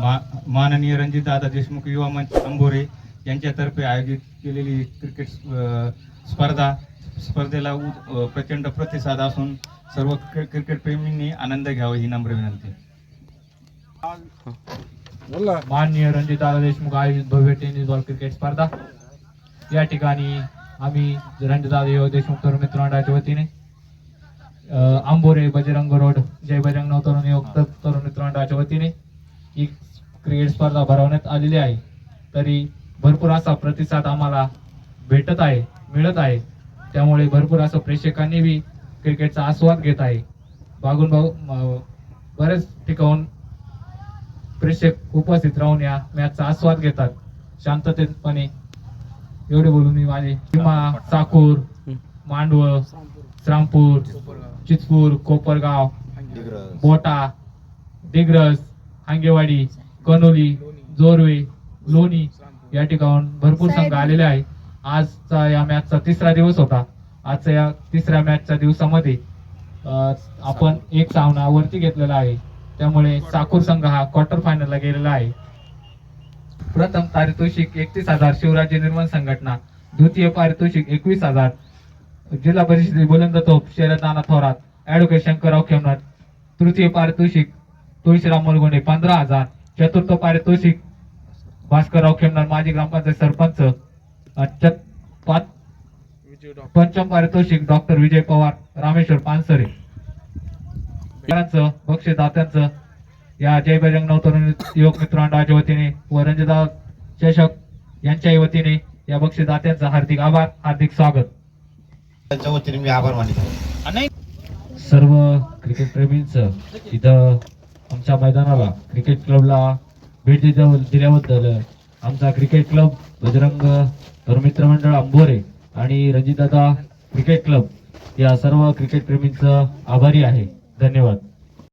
मा- माननीय रणजितदादा देशमुख युवा मंच अंबोरे यांच्यातर्फे आयोजित केलेली क्रिकेट स्पर्धा स्पर्धेला प्रचंड प्रतिसाद असून सर्व क्रि- क्रिकेट प्रेमींनी आनंद घ्यावा ही नम्र विनंती. माननीय रणजितदादा देशमुख आयोजित भव्य टेनिस बॉल क्रिकेट स्पर्धा. या ठिकाणी आम्ही रणजितदादा युवक देशमुख तरुण मित्र मंडळाच्या वतीने आंबोरे बजरंग रोड जय बजरंग नव तरुण युवक तरुण मित्रमंडळाच्या वतीने ही क्रिकेट स्पर्धा भरवण्यात आलेली आहे. तरी भरपूर असा प्रतिसाद आम्हाला भेटत आहे मिळत आहे. त्यामुळे भरपूर असं प्रेक्षकांनी बी क्रिकेटचा आस्वाद घेत आहे. बागून भाऊ बरेच ठिकाण प्रेक्षक उपस्थित राहून या मॅचचा आस्वाद घेतात. शांततेपणे एवढे बोलून मी माझे. भीमा चाकूर मांडव श्रामपूर चिचपूर कोपरगाव बोटा दिग्रस हांगेवाडी कनोली जोरवे लोणी या ठिकाणून भरपूर संघ आलेले आहे आजचा या मॅचचा तिसरा दिवस होता. आजच्या या तिसऱ्या मॅचच्या दिवसामध्ये अं, आपण एक सामना वरती घेतलेला आहे. त्यामुळे साकूर संघ हा क्वार्टर फायनलला गेलेला आहे. प्रथम पारितोषिक एकतीस हजार शिवराज्य निर्माण संघटना. द्वितीय पारितोषिक एकवीस हजार जिल्हा परिषद बुलंद तोप शरदाना थोरात ऍडव्होकेट शंकरराव खेमनाथ तृतीय पारितोषिक तुळशीराम मलगोंडे पंधरा हजार चतुर्थ पारितोषिक भास्करराव खेमनाथ माजी ग्रामपंचायत सरपंच पंचम पारितोषिक डॉक्टर विजय पवार रामेश्वर पानसरे. यांचं बक्षीसदात्यांचं या जय बजरंग नवतरुण युवक मित्र मंडळाच्या वतीने व रंजदा चषक यांच्याही वतीने या बक्षीसदात्यांचं हार्दिक आभार हार्दिक स्वागत. त्यांच्या वतीने मी आभार मानितो. सर्व क्रिकेट प्रेमींचं इथं आमच्या मैदानाला क्रिकेट क्लबला भेट दिल्या दिल्याबद्दल आमचा क्रिकेट क्लब बजरंग मित्र मंडळ अंबोरे आणि रणजितदादा क्रिकेट क्लब या सर्व क्रिकेट प्रेमींचं आभारी आहे. धन्यवाद.